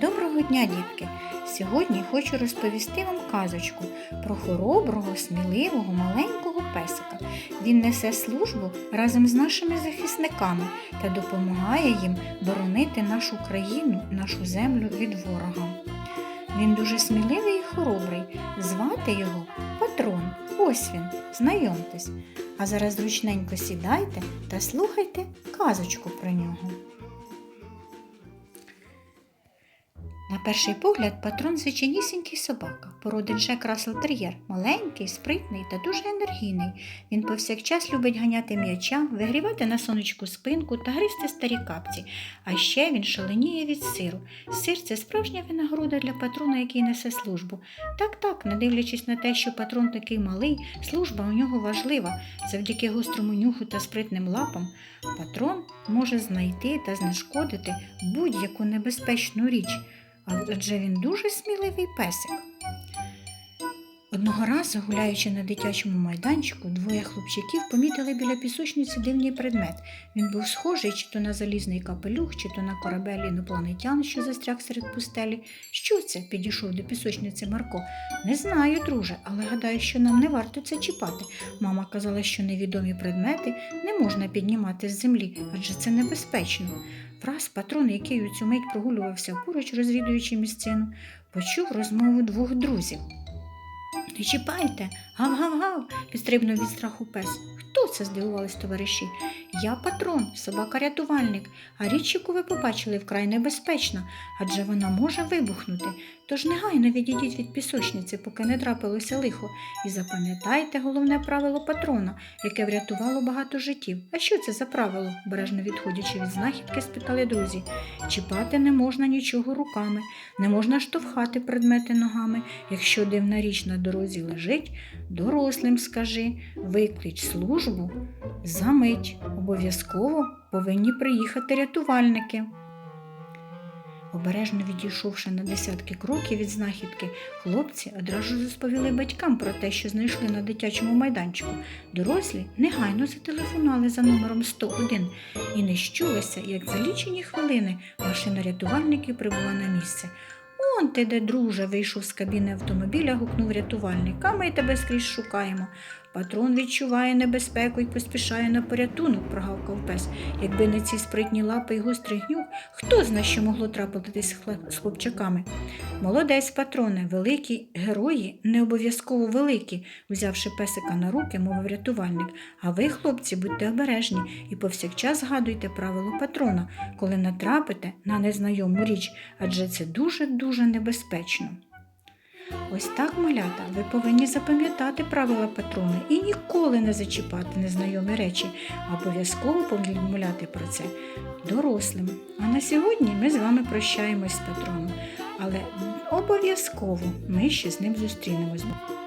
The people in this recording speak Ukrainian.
Доброго дня, дітки! Сьогодні хочу розповісти вам казочку про хороброго, сміливого, маленького песика. Він несе службу разом з нашими захисниками та допомагає їм боронити нашу країну, нашу землю від ворога. Він дуже сміливий і хоробрий. Звати його Патрон. Ось він, знайомтесь. А зараз зручненько сідайте та слухайте казочку про нього. Перший погляд патрон звичайнісінький собака, породи Джек Рассел Тер'єр, маленький, спритний та дуже енергійний. Він повсякчас любить ганяти м'яча, вигрівати на сонечку спинку та гризти старі капці. А ще він шаленіє від сиру. Сир це справжня винагорода для патрона, який несе службу. Так, так, не дивлячись на те, що патрон такий малий, служба у нього важлива. Завдяки гострому нюху та спритним лапам патрон може знайти та знешкодити будь-яку небезпечну річ адже він дуже сміливий песик. Одного разу, гуляючи на дитячому майданчику, двоє хлопчиків помітили біля пісочниці дивний предмет. Він був схожий чи то на залізний капелюх, чи то на корабель інопланетян, що застряг серед пустелі. Що це? підійшов до пісочниці Марко. Не знаю, друже, але гадаю, що нам не варто це чіпати. Мама казала, що невідомі предмети не можна піднімати з землі, адже це небезпечно. Враз патрон, який у цю мить прогулювався поруч, розвідуючи місцину, почув розмову двох друзів. Не чіпайте, гав-гав-гав, підстрибнув від страху пес. Хто це? здивувались товариші. Я патрон, собака-рятувальник, а річ, яку ви побачили, вкрай небезпечна, адже вона може вибухнути. Тож негайно відійдіть від пісочниці, поки не трапилося лихо, і запам'ятайте головне правило патрона, яке врятувало багато життів. А що це за правило? бережно відходячи від знахідки, спитали друзі. Чіпати не можна нічого руками, не можна штовхати предмети ногами. Якщо дивна річ на дорозі лежить, дорослим скажи, виклич службу, замить. Обов'язково повинні приїхати рятувальники. Обережно відійшовши на десятки кроків від знахідки, хлопці одразу розповіли батькам про те, що знайшли на дитячому майданчику. Дорослі негайно зателефонували за номером 101 і не щулися, як за лічені хвилини машина рятувальників прибула на місце. Он ти де, друже, вийшов з кабіни автомобіля, гукнув рятувальник. А ми тебе скрізь шукаємо. Патрон відчуває небезпеку і поспішає на порятунок, прогавкав пес. Якби не ці спритні лапи й гострий гнюк, хто зна, що могло трапитись з хлопчаками. Молодець, патроне, великі герої, не обов'язково великі, взявши песика на руки, мовив рятувальник. А ви, хлопці, будьте обережні і повсякчас згадуйте правило патрона, коли натрапите на незнайому річ, адже це дуже-дуже небезпечно. Ось так, малята, ви повинні запам'ятати правила патрони і ніколи не зачіпати незнайомі речі, а обов'язково повідомляти про це дорослим. А на сьогодні ми з вами прощаємось з патроном, але обов'язково ми ще з ним зустрінемось.